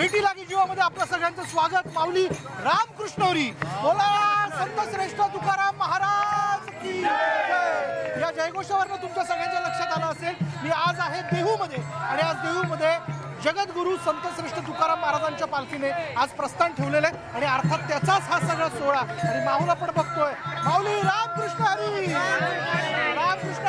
भेटी लागी जीवामध्ये आपलं सगळ्यांचं स्वागत. माऊली रामकृष्णवरी. बोला संत श्रेष्ठ तुकाराम महाराज की या जयघोषावरनं तुमच्या सगळ्यांच्या लक्षात आलं असेल मी आज आहे देहूमध्ये. आणि आज देहूमध्ये जगद्गुरु संत श्रेष्ठ तुकाराम महाराजांच्या पालखीने आज प्रस्थान ठेवलेलं आहे. आणि अर्थात त्याचाच हा सगळा सोहळा. आणि माऊला पण बघतोय. माऊली रामकृष्ण हरी.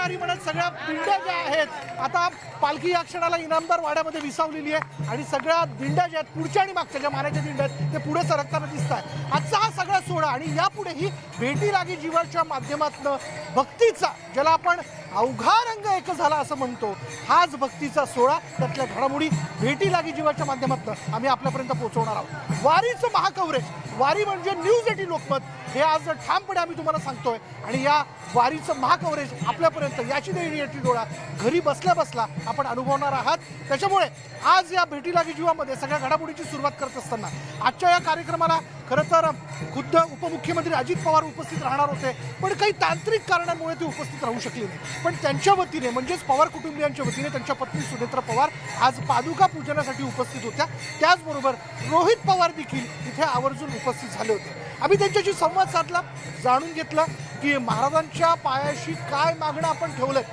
रामकृष्ण म्हणत सगळ्या दिंड्या ज्या आहेत आता पालखी या क्षणाला इनामदार वाड्यामध्ये विसावलेली आहे आणि सगळ्या दिंड्या ज्या आहेत पुढच्या आणि मागच्या ज्या मानाच्या दिंड्या आहेत ते पुढे सरकताना दिसत आहे आजचा हा सगळा सोहळा आणि यापुढेही भेटी लागी जीवाच्या माध्यमातनं भक्तीचा ज्याला आपण अवघा रंग एक झाला असं म्हणतो हाच भक्तीचा सोहळा त्यातल्या घडामोडी भेटी लागी जीवाच्या माध्यमातून आम्ही आपल्यापर्यंत पोहोचवणार आहोत. वारीचं महाकवरेज वारी म्हणजे न्यूज एटी लोकमत. हे आज ठामपणे आम्ही तुम्हाला सांगतोय. आणि या वारीचं महाकवरेज आपल्यापर्यंत याची देणी याची डोळा घरी बसल्या बसला आपण अनुभवणार आहात. त्याच्यामुळे आज या भेटीला विजीवामध्ये जीवामध्ये सगळ्या घडामोडीची सुरुवात करत असताना आजच्या या कार्यक्रमाला खरं तर खुद्द उपमुख्यमंत्री अजित पवार उपस्थित राहणार होते. पण काही तांत्रिक कारणांमुळे ते उपस्थित राहू शकले नाही. पण त्यांच्या वतीने म्हणजेच पवार कुटुंबियांच्या वतीने त्यांच्या पत्नी सुनेत्रा पवार आज पादुका पूजनासाठी उपस्थित होत्या. त्याचबरोबर रोहित पवार देखील इथे आवर्जून उपस्थित उपस्थित झाले होते. आम्ही त्यांच्याशी संवाद साधला जाणून घेतलं की महाराजांच्या पायाशी काय मागणं आपण ठेवलंय.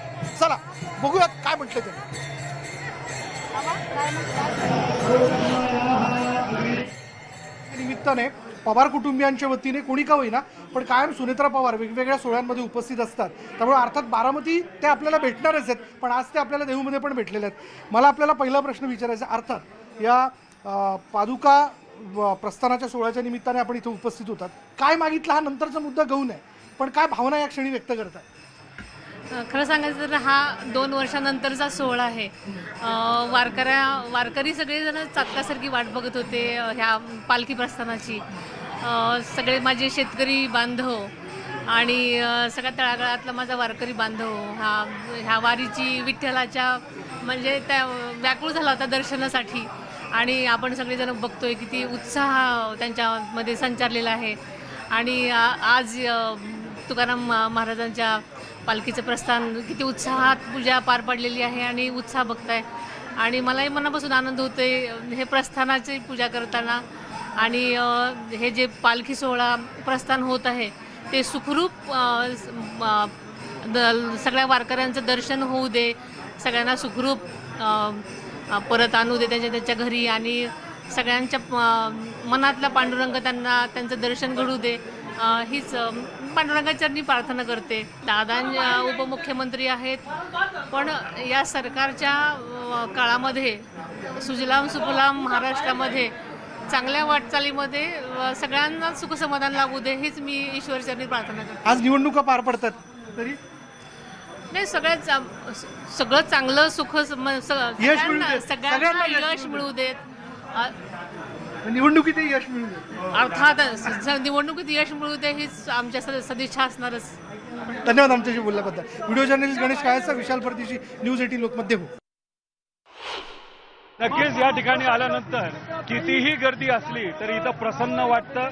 चला बघूयात काय म्हटलं त्यांनी निमित्ताने पवार कुटुंबियांच्या वतीने कोणी का होईना पण कायम सुनेत्रा पवार वेगवेगळ्या सोहळ्यांमध्ये उपस्थित असतात. त्यामुळे अर्थात बारामती ते आपल्याला भेटणारच आहेत पण आज ते आपल्याला देहूमध्ये पण भेटलेले आहेत. मला आपल्याला पहिला प्रश्न विचारायचा अर्थात या पादुका प्रस्थानाच्या सोहळ्याच्या निमित्ताने आपण इथे उपस्थित होतात. काय मागितलं हा नंतरचा मुद्दा गौण आहे. पण काय भावना या क्षणी व्यक्त करतात? खरं सांगायचं तर हा दोन वर्षानंतरचा सोहळा आहे. वारकऱ्या वारकरी सगळेजण चातकासारखी वाट बघत होते ह्या पालखी प्रस्थानाची. सगळे माझे शेतकरी बांधव आणि सगळ्या तळागाळातला माझा वारकरी बांधव हा ह्या वारीची विठ्ठलाच्या म्हणजे त्या व्याकुळ झाला होता दर्शनासाठी. आणि आपण सगळेजण बघतोय किती उत्साह त्यांच्यामध्ये संचारलेला आहे. आणि आज तुकाराम महाराजांच्या पालखीचं प्रस्थान किती उत्साहात पूजा पार पडलेली आहे आणि उत्साह बघताय. आणि मलाही मनापासून आनंद होतोय हे प्रस्थानाची पूजा करताना. आणि हे जे पालखी सोहळा प्रस्थान होत आहे ते सुखरूप द- सगळ्या वारकऱ्यांचं दर्शन होऊ दे. सगळ्यांना सुखरूप परत आणू दे त्यांच्या त्यांच्या घरी आणि सगळ्यांच्या मनातला पांडुरंग त्यांना त्यांचं दर्शन घडू दे. हीच पांडुरंगाचरणी प्रार्थना करते. दादा उपमुख्यमंत्री आहेत. पण या सरकारच्या काळामध्ये सुजलाम सुफलाम महाराष्ट्रामध्ये चांगल्या वाटचालीमध्ये सगळ्यांना सुखसमाधान लागू दे हेच मी ईश्वरचरणी प्रार्थना करते. आज निवडणुका पार पडतात. तरी? नाही सगळ्यात सगळं चांगलं सुख सम- स- मिळू सगळ्यांना दे. सगळ्यांना सगळ्यांना यश यश मिळू मिळू देत. अ, निवडणुकीत यश मिळू दे अर्थातच. ज- निवडणुकीत यश मिळू दे हीच आमच्या सद- सदिच्छा असणारच. धन्यवाद आमच्याशी बोलल्याबद्दल. व्हिडिओ जर्नलिस्ट गणेश काळेचा विशाल परदेशी न्यूज एटीन लोकमध्ये हो. नक्कीच या ठिकाणी आल्यानंतर कितीही गर्दी असली तरी इथं प्रसन्न वाटतं.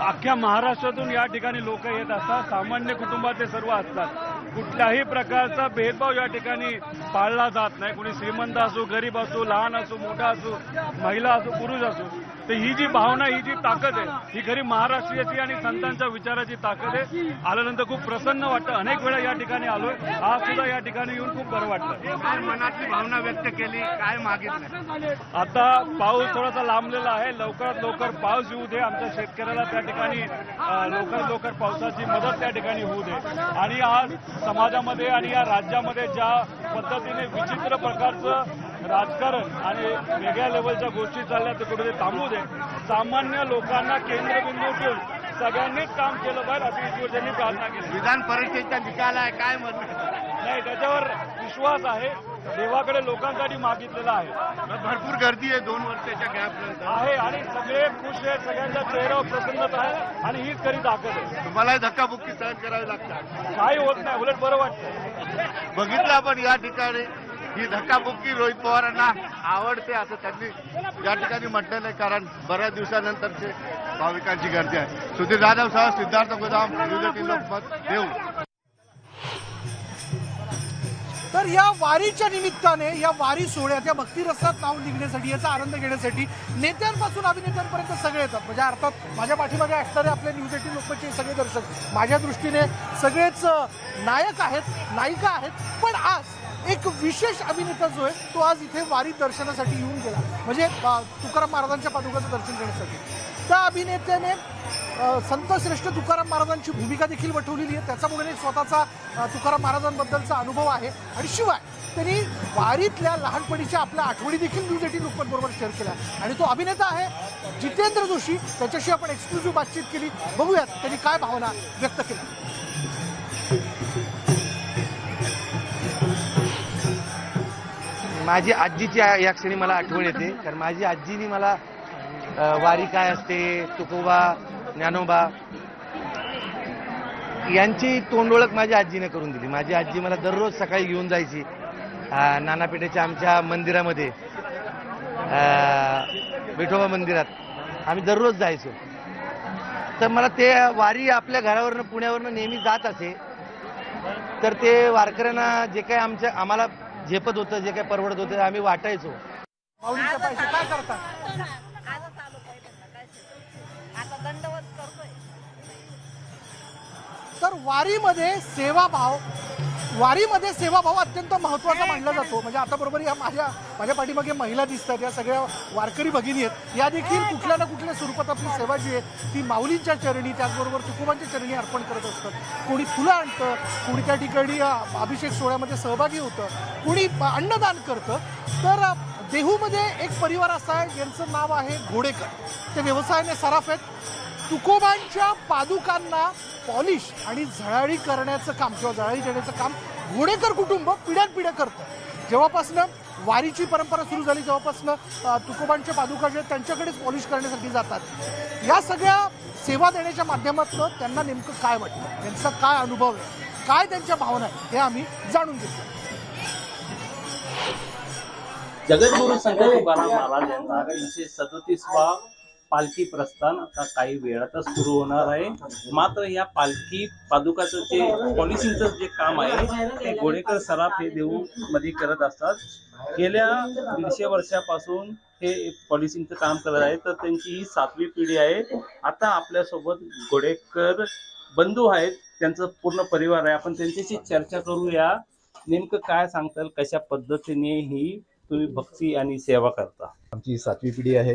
अख्ख्या महाराष्ट्रातून या ठिकाणी लोक येत असतात. सामान्य कुटुंबातले सर्व असतात. कुठल्याही प्रकारचा भेदभाव या ठिकाणी पाळला जात नाही. कोणी श्रीमंत असो गरीब असो लहान असो मोठा असो महिला असो पुरुष असो तर ही जी भावना ही जी ताकद आहे ही खरी महाराष्ट्रीयाची आणि संतांच्या विचाराची ताकद आहे. आल्यानंतर खूप प्रसन्न वाटतं. अनेक वेळा या ठिकाणी आलोय. आज सुद्धा या ठिकाणी येऊन खूप बरं वाटतं. काय मनातली भावना व्यक्त केली काय मागितलं आता पाऊस थोडासा लांबलेला आहे. लवकरात लवकर पाऊस येऊ दे. आमच्या शेतकऱ्याला त्या ठिकाणी लवकरात लवकर पावसाची मदत त्या ठिकाणी होऊ दे. आणि आज समाजामध्ये आणि या राज्यामध्ये ज्या पद्धतीने विचित्र प्रकारचं राजकारण आणि वेगळ्या लेवलच्या गोष्टी चालल्या ते कुठे थांबू दे. सामान्य लोकांना केंद्रबिंदू ठेवून सगळ्यांनीच काम केलं पाहिजे अशी ईश्वरच्यांनी प्रार्थना केली. विधान परिषदेचा निकाल आहे काय मत नाही त्याच्यावर विश्वास आहे. देवाकडे लोकांसाठी मागितलेला आहे. भरपूर गर्दी आहे दोन वर्षाच्या गॅप आहे आणि सगळे खुश आहेत सगळ्यांच्या चेहऱ्यावर प्रसन्नता आहे आणि हीच खरी ताकद आहे. तुम्हालाही धक्काबुक्की सहन करावी लागतात काही होत नाही उलट बरं वाटतं बघितलं आपण या ठिकाणी ही धक्काबुक्की रोहित पवारांना आवडते असं त्यांनी या ठिकाणी म्हटलेलं आहे कारण बऱ्याच दिवसानंतरचे भाविकांची गर्दी आहे. सुधीर जाधव सह सिद्धार्थ गोदाम देऊ तर या वारीच्या निमित्ताने या वारी सोहळ्यात या भक्ती रस्त्यात नाव निघण्यासाठी याचा आनंद घेण्यासाठी नेत्यांपासून अभिनेत्यांपर्यंत सगळे येतात. म्हणजे अर्थात माझ्या पाठीमागे असणारे आपले न्यूज एटीन लोकमतचे सगळे दर्शक माझ्या दृष्टीने सगळेच नायक आहेत नायिका आहेत. पण आज एक विशेष अभिनेता जो आहे तो आज इथे वारी दर्शनासाठी येऊन गेला. म्हणजे तुकाराम महाराजांच्या पादुकाचं दर्शन करण्यासाठी त्या अभिनेत्याने संतश्रेष्ठ संत श्रेष्ठ तुकाराम महाराजांची भूमिका देखील वठवलेली आहे. त्याच्यामुळे स्वतःचा तुकाराम महाराजांबद्दलचा अनुभव आहे. आणि शिवाय त्यांनी वारीतल्या लहानपणीच्या आपल्या आठवणी देखील न्यूज एटीन लोकमत बरोबर शेअर केल्या. आणि तो अभिनेता आहे जितेंद्र जोशी. त्याच्याशी आपण एक्सक्लुझिव्ह बातचीत केली. बघूयात त्यांनी काय भावना व्यक्त केल्या. माझी आजीची या क्षणी मला आठवण येते. कारण माझी आजीनी मला वारी काय असते तुकोबा ज्ञानोबा यांची तोंडओळख माझ्या आजीने करून दिली. माझी आजी मला दररोज सकाळी घेऊन जायची नानापेठेच्या आमच्या मंदिरामध्ये विठोबा मंदिरात. आम्ही दररोज जायचो. तर मला ते वारी आपल्या घरावरनं पुण्यावरनं नेहमी जात असे. तर ते वारकऱ्यांना जे काही आमच्या आम्हाला झेपत होतं जे काही परवडत होतं आम्ही वाटायचो. काय करतात तर वारीमध्ये सेवाभाव वारीमध्ये सेवाभाव अत्यंत महत्त्वाचा मानला जातो. म्हणजे आता बरोबर या माझ्या माझ्या पाठीमागे महिला दिसतात या सगळ्या वारकरी भगिनी आहेत. या देखील कुठल्या ना कुठल्या स्वरूपात आपली सेवा जी आहे ती माऊलींच्या चरणी त्याचबरोबर तुकोबांच्या चरणी अर्पण करत असतात. कोणी फुलं आणतं कोणी त्या ठिकाणी अभिषेक सोहळ्यामध्ये सहभागी होतं कोणी अन्नदान करतं. तर देहूमध्ये एक परिवार असा आहे ज्यांचं नाव आहे घोडेकर. ते व्यवसायाने सराफ आहेत. तुकोबांच्या पादुकांना पॉलिश आणि झळाळी करण्याचं काम किंवा झळाळी देण्याचं काम घोडेकर कुटुंब पिढ्यानपिढ्या करतं. जेव्हापासनं वारीची परंपरा सुरू झाली तेव्हापासनं तुकोबांच्या पादुका जे त्यांच्याकडेच पॉलिश करण्यासाठी जातात. या सगळ्या सेवा देण्याच्या माध्यमातून त्यांना नेमकं काय वाटतं? त्यांचा काय अनुभव आहे? काय त्यांच्या भावना आहे हे आम्ही जाणून घेतो जगद्गुरु संत तुकाराम महाराज यांचा तीनशे सदोतीसवा पालखी प्रस्थान आता काही वेळातच सुरू होणार आहे. मात्र या पालखी पादुकाचं जे पॉलिसीचं जे काम आहे ते गोडेकर सराफ हे देऊ मध्ये करत असतात. गेल्या दीडशे वर्षापासून हे पॉलिसीचं काम करत आहे तर त्यांची ही सातवी पिढी आहे. आता आपल्यासोबत गोडेकर बंधू आहेत. त्यांचं पूर्ण परिवार आहे. आपण त्यांच्याशी चर्चा करूया. नेमकं काय सांगताल? कशा पद्धतीने ही तुम्ही भक्ती आणि सेवा करता. आमची सातवी पिढी आहे.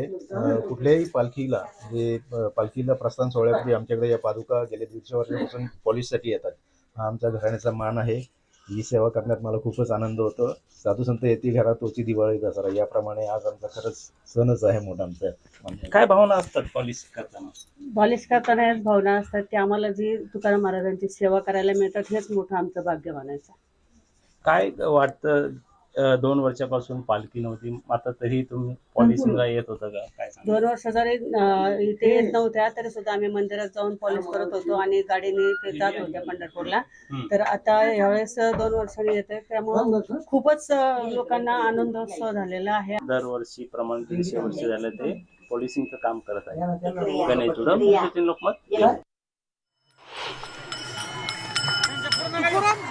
कुठल्याही पालखीला जे पालखीला प्रस्थान सोहळ्यापूर्वी आमच्याकडे या पादुका गेल्या दीडशे वर्षापासून पॉलिशसाठी येतात. हा आमच्या घराण्याचा मान आहे. ही सेवा करण्यात मला खूपच आनंद होतो. साधू संत येते घरात तोची दिवाळी दसरा याप्रमाणे आज आमचा खरंच सणच आहे मोठा आमचा. आमच्या काय भावना असतात पॉलिस करताना? पॉलिश करताना याच भावना असतात की आम्हाला जी तुकाराम महाराजांची सेवा करायला मिळतात हेच मोठं आमचं भाग्य म्हणायचं काय वाटतं दोन वर्षापासून पालखी नव्हती. आता तरी तुम्ही पॉलिसिंगला येत होतं का? काय सांगा दोन वर्ष जरी अं, इथे येत नव्हत्या तरी सुद्धा आम्ही मंदिरात जाऊन पॉलिश करत होतो आणि गाडीने ते जात होत्या पंढरपूरला. हम्म. तर आता यावेळेस दोन वर्षांनी येते. त्यामुळं खूपच अं, लोकांना आनंदोत्सव झालेला आहे. दरवर्षी प्रमाण दीडशे वर्ष झालं ते पॉलिसिंगचं काम करत आहे. गणेश लोकमत.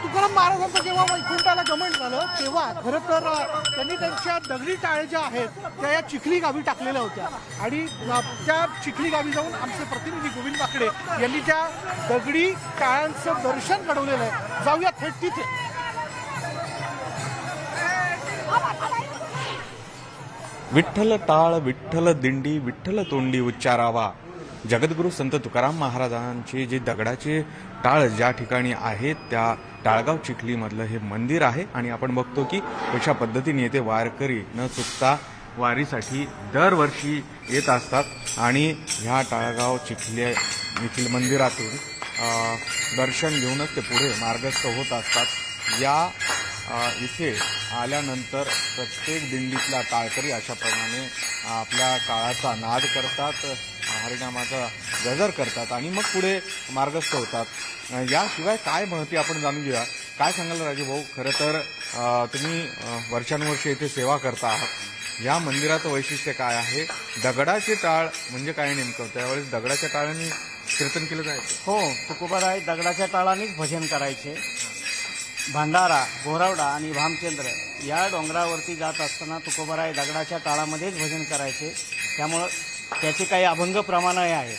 तुकाराम महाराजांचं जेव्हा वैकुंठाला गमन झालं तेव्हा खरं तर त्यांनी त्यांच्या दगडी टाळे ज्या आहेत त्या या चिखली गावी टाकलेल्या होत्या. आणि त्या चिखली गावी जाऊन आमचे प्रतिनिधी गोविंद बाकडे यांनी त्या दगडी टाळ्यांचं दर्शन घडवलेलं आहे. जाऊया थेट तिथे. विठ्ठल टाळ विठ्ठल दिंडी विठ्ठल तोंडी उच्चारावा. जगद्गुरू संत तुकाराम महाराजांचे जे दगडाचे टाळ ज्या ठिकाणी आहेत त्या टाळगाव चिखलीमधलं हे मंदिर आहे. आणि आपण बघतो की कशा पद्धतीने येथे वारकरी न चुकता वारीसाठी दरवर्षी येत असतात. आणि ह्या टाळगाव चिखले येथील मंदिरातून दर्शन घेऊनच ते पुढे मार्गस्थ होत असतात. या इथे आल्यानंतर प्रत्येक दिंडीतला टाळकरी अशाप्रमाणे आपल्या काळाचा नाद करतात. हरिनामाचा गजर करतात आणि मग पुढे मार्गस्थ होतात. याशिवाय काय महती आपण जाणून घेऊया? काय सांगाल राजेभाऊ खरं तर तुम्ही वर्षानुवर्षे वर्षानुवर्ष इथे सेवा करता आहात. या मंदिराचं वैशिष्ट्य काय आहे? दगडाची टाळ म्हणजे काय नेमकं? त्यावेळेस दगडाच्या टाळाने कीर्तन केलं जायचं. हो तुकोबाराय दगडाच्या टाळानेच भजन करायचे. भांडारा गोरावडा आणि भामचंद्र या डोंगरावरती जात असताना तुकोबराय दगडाच्या टाळामध्येच भजन करायचे. त्यामुळं त्याचे काही अभंग प्रमाणही आहेत.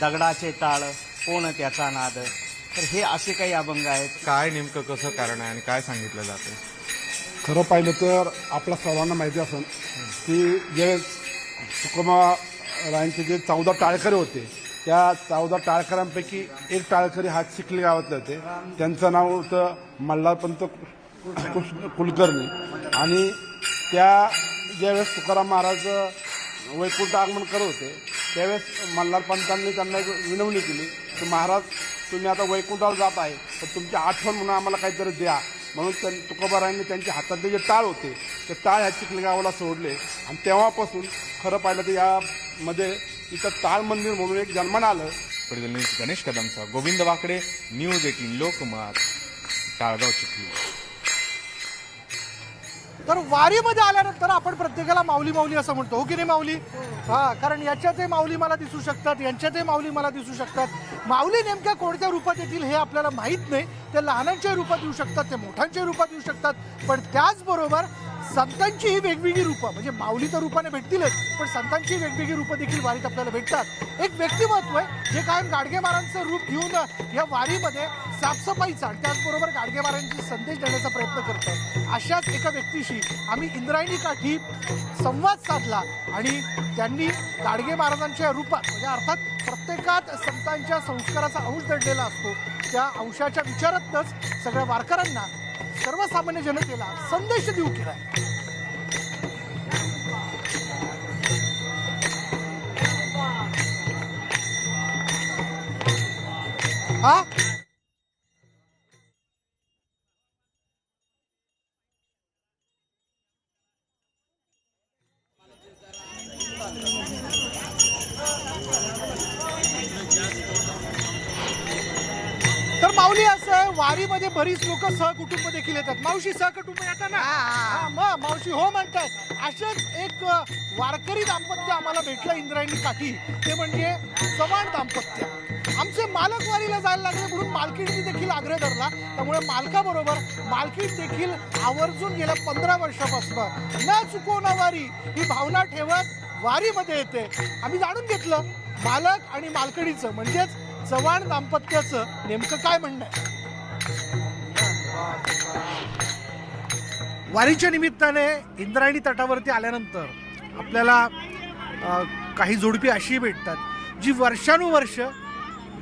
दगडाचे टाळ कोण त्याचा नाद? तर हे असे काही अभंग आहेत. काय नेमकं कसं कारण आहे आणि काय सांगितलं जातं खरं पाहिलं तर आपल्या सर्वांना माहिती असेल की जे तुकोबा रायांचे जे चौदा टाळकरी होते त्या चौदा टाळकऱ्यांपैकी एक टाळकरी हा चिखली गावातले होते. त्यांचं नाव होतं मल्हारपंत कुल- कुलकर्णी. आणि त्या ज्यावेळेस तुकाराम महाराज वैकुंठ आगमन करत होते. त्यावेळेस मल्हारपंतांनी त्यांना एक विनवणी केली की महाराज तुम्ही आता वैकुंठावर जात आहे तर तुमची आठवण म्हणून आम्हाला काहीतरी द्या. म्हणून त्यां तुकोबारायांनी त्यांच्या हातातले जे टाळ होते ते टाळ ह्या चिखलगावाला सोडले. आणि तेव्हापासून खरं पाहिलं तर यामध्ये इथं टाळ मंदिर म्हणून एक जन्मान आलं. प्रतिनिधी गणेश कदमचा गोविंद वाकडे न्यूज एटीन लोकमत टाळगाव चिखली. तर वारीमध्ये आल्यानंतर आपण प्रत्येकाला माऊली माऊली असं म्हणतो हो की नाही माऊली? हा कारण याच्यातही माऊली मला दिसू शकतात यांच्यातही माऊली मला दिसू शकतात. माऊली नेमक्या कोणत्या रूपात येतील हे आपल्याला माहीत नाही. ते लहानांच्या रूपात येऊ शकतात ते मोठ्यांच्या रूपात येऊ शकतात. पण त्याचबरोबर संतांची ही वेगवेगळी रूपं म्हणजे माऊली तर रूपाने भेटतीलच पण संतांची वेगवेगळी रूपं देखील वारीत आपल्याला भेटतात. एक व्यक्तिमत्व आहे जे कायम गाडगे महाराजांचं रूप घेऊन या वारीमध्ये साफसफाईचा आणि त्याचबरोबर गाडगे महाराजांची संदेश देण्याचा प्रयत्न करतात अशाच एका व्यक्तीशी आम्ही इंद्रायणी काठी संवाद साधला आणि त्यांनी गाडगे महाराजांच्या रूपात म्हणजे अर्थात प्रत्येकात संतांच्या संस्काराचा अंश दडलेला असतो. त्या अंशाच्या विचारातच सगळ्या वारकऱ्यांना सर्वसामान्य जनतेला संदेश देऊ केला हा? तर माऊली असं वारीमध्ये बरीच लोक सहकुटुंब देखील येतात. मावशी सहकुटुंब येतात ना हा, मग मावशी हो म्हणतात असंच एक वारकरी दाम्पत्य आम्हाला भेटलं इंद्रायणी काठी ते म्हणजे चव्हाण दाम्पत्य. आमचे मालक वारीला जायला लागले म्हणून मालकीणनी देखील आग्रह धरला. त्यामुळे मालकाबरोबर मालकीण देखील आवर्जून गेल्या पंधरा वर्षापासून. न चुकवणं वारी ही भावना ठेवत वारीमध्ये येते. आम्ही जाणून घेतलं मालक आणि मालकणीचं म्हणजेच चव्हाण दाम्पत्याचं नेमकं काय म्हणणं आहे? वारीच्या निमित्ताने इंद्रायणी तटावरती आल्यानंतर आपल्याला काही जोडपी अशी भेटतात जी वर्षानुवर्ष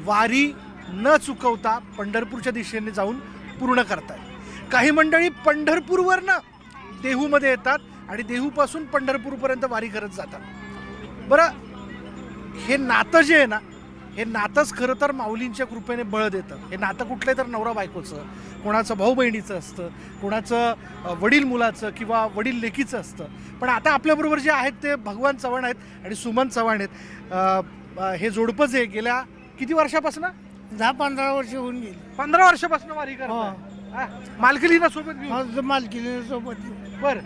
वारी न चुकवता पंढरपूरच्या दिशेने जाऊन पूर्ण करतात. काही मंडळी पंढरपूरवरनं देहूमध्ये येतात आणि देहूपासून पंढरपूरपर्यंत वारी करत जातात. बरं हे नातं जे आहे ना हे नातंच खरं तर माऊलींच्या कृपेने बळ देतं. हे नातं कुठलं तर नवरा बायकोचं. कोणाचं भाऊ बहिणीचं असतं कोणाचं वडील मुलाचं किंवा वडील लेकीचं असतं. पण आता आपल्याबरोबर जे आहेत ते भगवान चव्हाण आहेत आणि सुमन चव्हाण आहेत. हे जोडपं जे गेल्या किती वर्षापासून? दहा पंधरा वर्ष होऊन गेली. पंधरा वर्षापासून वारी करतात मालकीलीना सोबत घेऊन? मालकीने सोबत बर.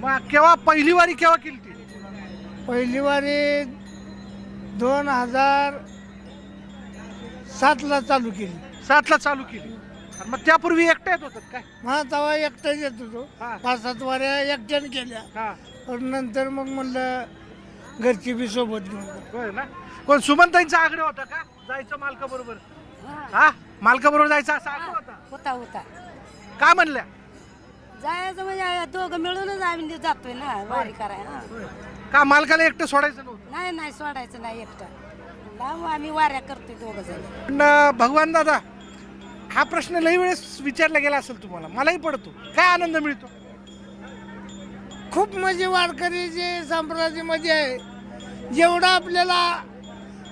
मग केव्हा पहिली वारी केव्हा केली ती पहिली वारी दोन हजार सातला चालू केली. सातला चालू केली. आणि मग त्यापूर्वी एकट्या येत होतात काय? हा तेव्हा एकटाच येत होतो. पाच सात वाऱ्या एकट्याने केल्या. पण नंतर मग म्हणलं घरची बी सोबत घेऊन जा. होय ना? कोण सुमनताईंचा आग्रह होता का? जायचं मालका बरोबर हा? मालका बरोबर जायचं असा आग्रह होता? होता होता. का म्हणल्या? जायचं म्हणजे दोघं मिळूनच आम्ही जातोय ना वारी करायला. का मालकाला एकटं सोडायचं नव्हतं? नाही नाही सोडायचं नाही एकटं. लांब आम्ही वाऱ्या करतोय दोघं जण. पण भगवान दादा हा प्रश्न लई वेळेस विचारला गेला असेल तुम्हाला. मलाही पडतो. काय आनंद मिळतो? खूप म्हणजे वारकरी जे संप्रदायामध्ये आहे जेवढं आपल्याला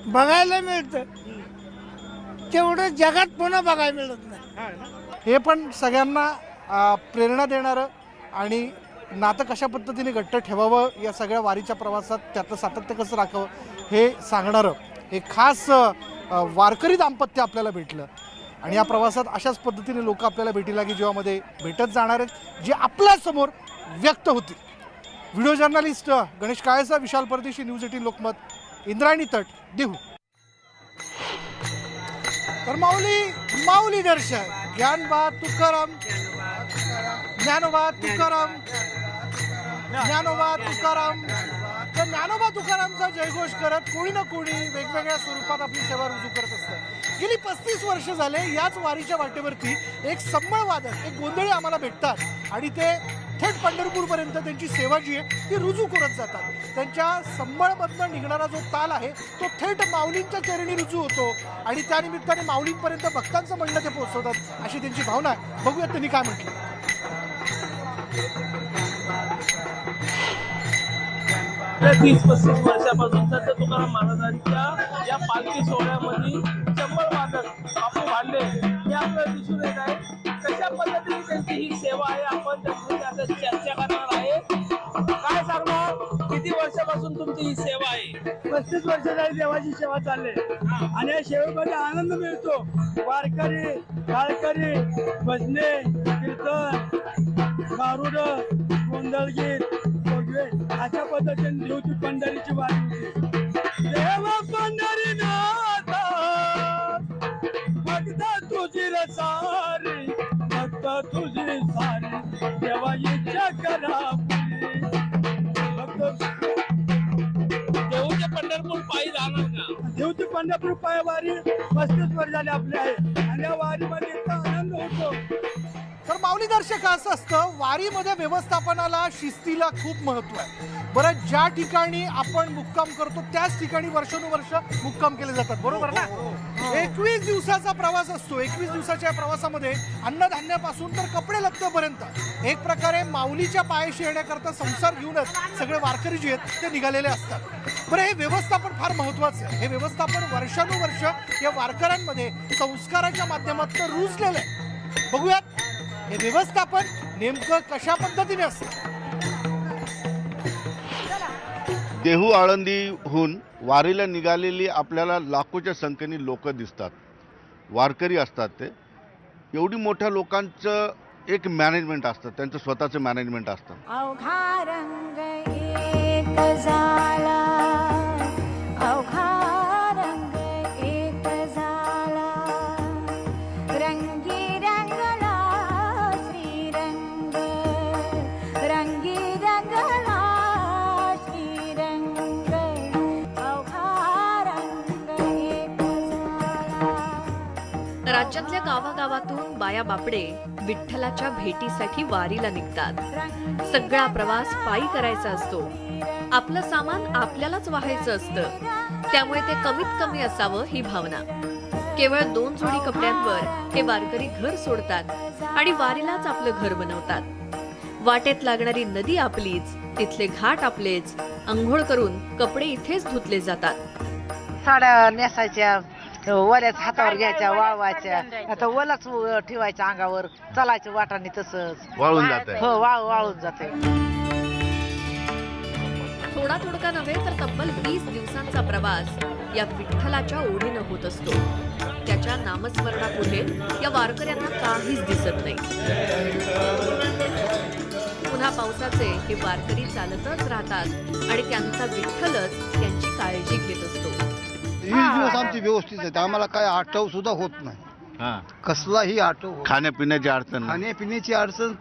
बघायला मिळतं तेवढं जगात पुन्हा बघायला मिळत नाही. हे पण सगळ्यांना अं, प्रेरणा देणारं आणि नातं कशा पद्धतीने घट्ट ठेवावं या सगळ्या वारीच्या प्रवासात त्यातलं सातत्य कसं राखावं हे सांगणारं हे खास वारकरी दाम्पत्य आपल्याला भेटलं. आणि या प्रवासात अशाच पद्धतीने लोक आपल्याला भेटीला की जीवामध्ये भेटत जाणार आहेत जे आपल्यासमोर व्यक्त होतील. व्हिडिओ जर्नलिस्ट गणेश काळेचा विशाल परदेशी न्यूज एटीन लोकमत इंद्रायणी तट देहू. तर माऊली माऊली दर्शन. ज्ञानबा तुकाराम ज्ञानोबा तुकाराम ज्ञानोबा तुकाराम तर ज्ञानोबा तुकारामचा जयघोष करत कोणी ना कोणी वेगवेगळ्या स्वरूपात आपली सेवा रुजू करत असतं. गेली पस्तीस वर्ष झाले याच वारीच्या वाटेवरती एक संबळ वादक एक गोंधळी आम्हाला भेटतात आणि ते थेट पंढरपूरपर्यंत त्यांची सेवा जी आहे ती रुजू करत जातात. त्यांच्या संबळमधनं निघणारा जो ताल आहे तो थेट माऊलींच्या चरणी रुजू होतो आणि त्यानिमित्ताने माऊलींपर्यंत भक्तांचं म्हणणं ते पोहोचवतात अशी त्यांची भावना आहे. बघूयात त्यांनी काय म्हटलं. तीस पस्तीस वर्षापासून संत तुकाराम महाराजांच्या या पालखी सोहळ्यामध्ये शंभर वादक बापू भांडे हे आपल्याला दिसून येत आहे. कशा पद्धतीने त्यांची ही सेवा आहे आपण आता चर्चा करणार आहे. काय सांगणार? किती वर्षापासून तुमची ही सेवा आहे? पस्तीस वर्ष झाली देवाची सेवा चालली. आणि या सेवेमध्ये आनंद मिळतो. वारकरी गाळकरी भजने कीर्तन गारुड गोंधळगीत वगैरे अशा पद्धतीने देवची पंढरीची वारी देव पंढरी भक्त तुझी सारी भक्त तुझी सारी. देवा इच्छा करा देऊचे पंढरपूर पायी जाणार का? देवची पंढरपूर पाय वारी पस्तीस वर्ष झाली आपली आहे. आणि या वारीमध्ये इतका आनंद होतो. माऊली दर्शक असं असतं वारीमध्ये व्यवस्थापनाला शिस्तीला खूप महत्त्व आहे. बरं ज्या ठिकाणी आपण मुक्काम करतो त्याच ठिकाणी वर्षानुवर्ष मुक्काम केले जातात बरोबर ना? एकवीस दिवसाचा प्रवास असतो. एकवीस दिवसाच्या प्रवासामध्ये अन्नधान्यापासून तर कपडे लत्तेपर्यंत एक प्रकारे माऊलीच्या पायाशी येण्याकरता संसार घेऊनच सगळे वारकरी जे आहेत ते निघालेले असतात. बरं हे व्यवस्थापन फार महत्वाचं आहे. हे व्यवस्थापन वर्षानुवर्ष या वारकऱ्यांमध्ये संस्काराच्या माध्यमातून रुजलेलं आहे. बघूयात. हे व्यवस्थापन नेमकं कशा पद्धतीने असतं? देहू आळंदीहून वारीला निघालेली आपल्याला लाखोच्या संख्येने लोक दिसतात. वारकरी असतात ते. एवढी मोठ्या लोकांचं एक मॅनेजमेंट असतं. त्यांचं स्वतःचं मॅनेजमेंट असतं. राज्यातल्या गावागावातून बाया बापडे विठ्ठलाच्या भेटीसाठी वारीला निघतात. सगळा प्रवास पायी करायचा असतो. आपलं सामान आपल्यालाच व्हायचं असतं. त्यामुळे ते कमीत कमी असावं ही भावना. केवळ दोन जोडी कपड्यांवर हे वारकरी घर सोडतात आणि वारीलाच आपलं घर बनवतात. वाटेत लागणारी नदी आपलीच तिथले घाट आपलेच आंघोळ करून कपडे इथेच धुतले जातात. साड्या नेसायच्या वल्याच हातावर घ्यायच्या वाळवायच्या. आता वलाच ठेवायच्या अंगावर चालायचं वाटाने तसंच. वाळून जातंय. हो वाळ वाळून जाते थोडा थोडका नव्हे तर तब्बल वीस दिवसांचा प्रवास या विठ्ठलाच्या ओढीनं होत असतो. त्याच्या नामस्मरणापुढे या वारकऱ्यांना काहीच दिसत नाही. पुन्हा पावसाचे हे वारकरी चालतच राहतात आणि त्यांचा विठ्ठलच त्यांची काळजी घेत असतो. वीस दिवस आमची व्यवस्थित आहेत आम्हाला काय आठव सुद्धा होत नाही. कसलाही आठव खाण्यापिण्याची अडचण नाही. खाण्यापिण्याची अडचण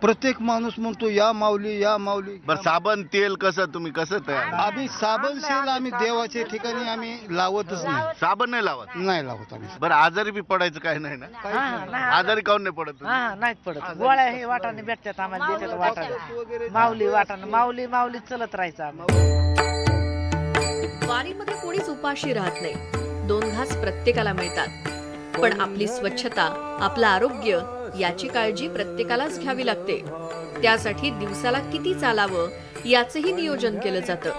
प्रत्येक माणूस म्हणतो या माऊली या माऊली. बरं साबण तेल कसं तुम्ही कसं तयार आम्ही साबण सेल आम्ही देवाच्या ठिकाणी आम्ही लावतच नाही. साबण नाही लावत? नाही लावत आम्ही. बरं आजारी बी पडायचं काय नाही ना? हा, नाही. आजारी काऊन नाही पडत तुम्ही? हा नाहीत पडत. गोळ्या हे वाटाने भेटतात आम्हाला देतात वाटाने माऊली वाटाने माऊली माऊली चलत राहायचं आम्ही. वारीमध्ये कोणीच उपाशी राहत नाही. दोन घास प्रत्येकाला मिळतात. पण आपली स्वच्छता आपलं आरोग्य याची काळजी प्रत्येकालाच घ्यावी लागते. त्यासाठी दिवसाला किती चालावं याचंही नियोजन केलं जातं.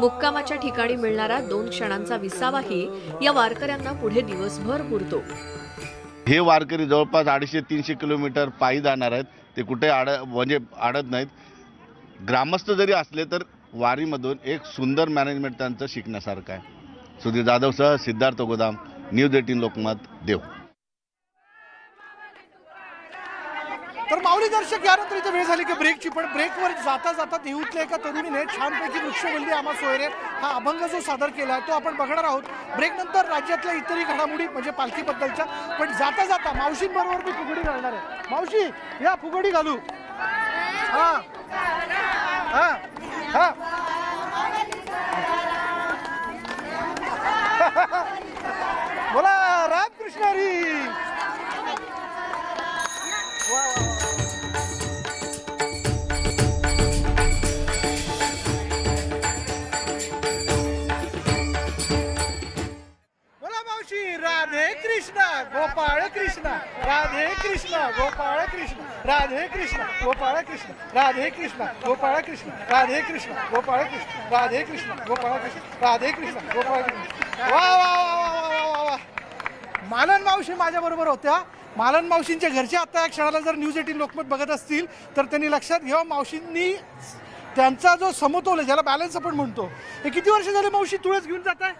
मुक्कामाच्या ठिकाणी मिळणारा दोन क्षणांचा विसावाही या वारकऱ्यांना पुढे दिवसभर पुरतो. हे वारकरी जवळपास अडीचशे तीनशे किलोमीटर पायी जाणार आहेत. ते कुठे आड म्हणजे आडत नाहीत. ग्रामस्थ जरी असले तर वारीमधून एक सुंदर मॅनेजमेंट त्यांचं शिकण्यासारखं आहे. सुधीर जाधवसह सिद्धार्थ गोदाम न्यूज एटीन लोकमत देव. तर माऊली दर्शक यानंतर इथे वेळ झाली की ब्रेकची पण ब्रेकवर जाता जाता देऊतल्या एका तरुणीने छानपैकी वृक्षवल्ली आम्हा सोयरे हा अभंग जो सादर केला आहे तो आपण बघणार आहोत. ब्रेक नंतर राज्यातल्या इतरही घडामोडी म्हणजे पालखीबद्दलच्या पण जाता जाता मावशींबरोबर मी फुगडी घालणार आहे. मावशी या फुगडी घालू. हा. हा. हा कृष्ण राधे कृष्ण गोपाळ कृष्ण राधे कृष्ण गोपाळ कृष्ण राधे कृष्ण गोपाळ कृष्ण राधे कृष्ण गोपाळ कृष्ण. वा वा वा वा वा वा वा मालन मावशी माझ्या बरोबर होत्या. मालन मावशींच्या घरचे आता या क्षणाला जर न्यूज एटीन लोकमत बघत असतील तर त्यांनी लक्षात घ्यावं मावशींनी त्यांचा जो समतोल आहे ज्याला बॅलन्स आपण म्हणतो हे किती वर्ष झाले मावशी तुळस घेऊन जात आहे?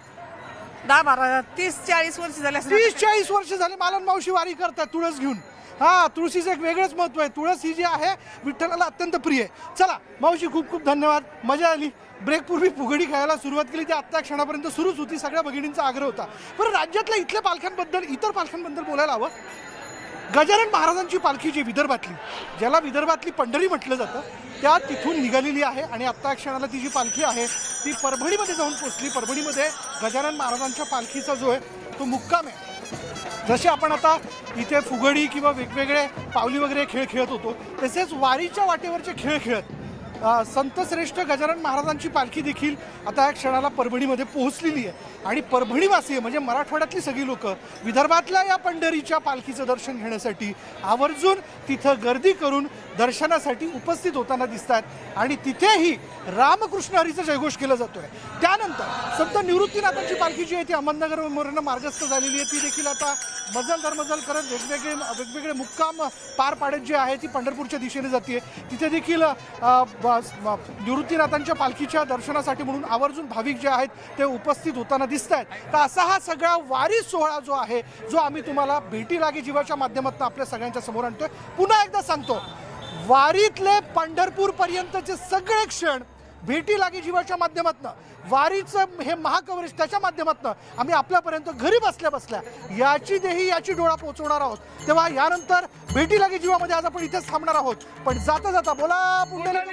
दहा बारा तीस चाळीस वर्ष झाले. तीस चाळीस वर्ष झाले मालन मावशी वारी करतात तुळस घेऊन. हा तुळशीचं एक वेगळंच महत्त्व आहे. तुळस ही जी आहे विठ्ठलाला अत्यंत प्रिय आहे. चला मावशी खूप खूप धन्यवाद. मजा आली. ब्रेकपूर्वी फुगडी खेळायला सुरुवात केली ती आत्ता क्षणापर्यंत सुरूच होती. सगळ्या भगिनींचा आग्रह होता. पण राज्यातल्या इथल्या पालख्यांबद्दल इतर पालख्यांबद्दल बोलायला हवं? गजानन महाराजांची पालखी जी विदर्भातली ज्याला विदर्भातली पंढरी म्हटलं जातं त्या तिथून निघालेली आहे आणि आत्ता क्षणाला ती जी पालखी आहे ती परभणीमध्ये जाऊन पोचली. परभणीमध्ये गजानन महाराजांच्या पालखीचा जो आहे तो मुक्काम आहे. जसे आपण आता इथे फुगडी किंवा वेगवेगळे पावली वगैरे खेळ खेळत होतो तसेच वारीच्या वाटेवरचे खेळ खेळत संतश्रेष्ठ गजानन महाराजांची पालखी देखील आता या क्षणाला परभणीमध्ये पोहोचलेली आहे. आणि परभणीवासी म्हणजे मराठवाड्यातली सगळी लोक विदर्भातल्या या पंढरीच्या पालखीचं दर्शन घेण्यासाठी आवर्जून तिथं गर्दी करून दर्शनासाठी उपस्थित होताना दिसत आहेत आणि तिथेही रामकृष्ण हरीचा जयघोष केला जातोय. त्यानंतर संत निवृत्तीनाथांची पालखी जी आहे ती अहमदनगरवरून मार्गस्थ झालेली आहे. ती देखील आता मजल दरमजल करत वेगवेगळे वेगवेगळे मुक्काम पार पाडत जे आहे ती पंढरपूरच्या दिशेने जाते तिथे देखील निवृत्तीनाथांच्या पालखीच्या दर्शनासाठी म्हणून आवर्जून भाविक जे आहेत ते उपस्थित होताना दिसत आहेत तर असा हा सगळा वारी सोहळा जो आहे जो आम्ही तुम्हाला भेटी लागे जीवाच्या माध्यमातून आपल्या सगळ्यांच्या समोर आणतोय. पुन्हा एकदा सांगतो वारीतले पंढरपूर पर्यंतचे सगळे क्षण भेटी लागे जीवाच्या माध्यमातून वारीचं हे महाकवरेज त्याच्या माध्यमातून आम्ही आपल्यापर्यंत घरी बसल्या बसल्या याची देही याची डोळा पोहोचवणार आहोत. तेव्हा यानंतर भेटी लागे जीवामध्ये आज आपण इथेच थांबणार आहोत. पण जाता जाता बोला पुंडलिक.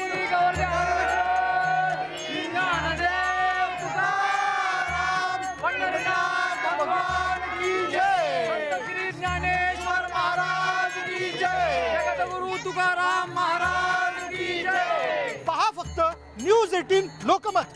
ज्ञानेश्वर महाराज की जय. जगद्गुरु Tukaram Maharaj use it in Lokamat.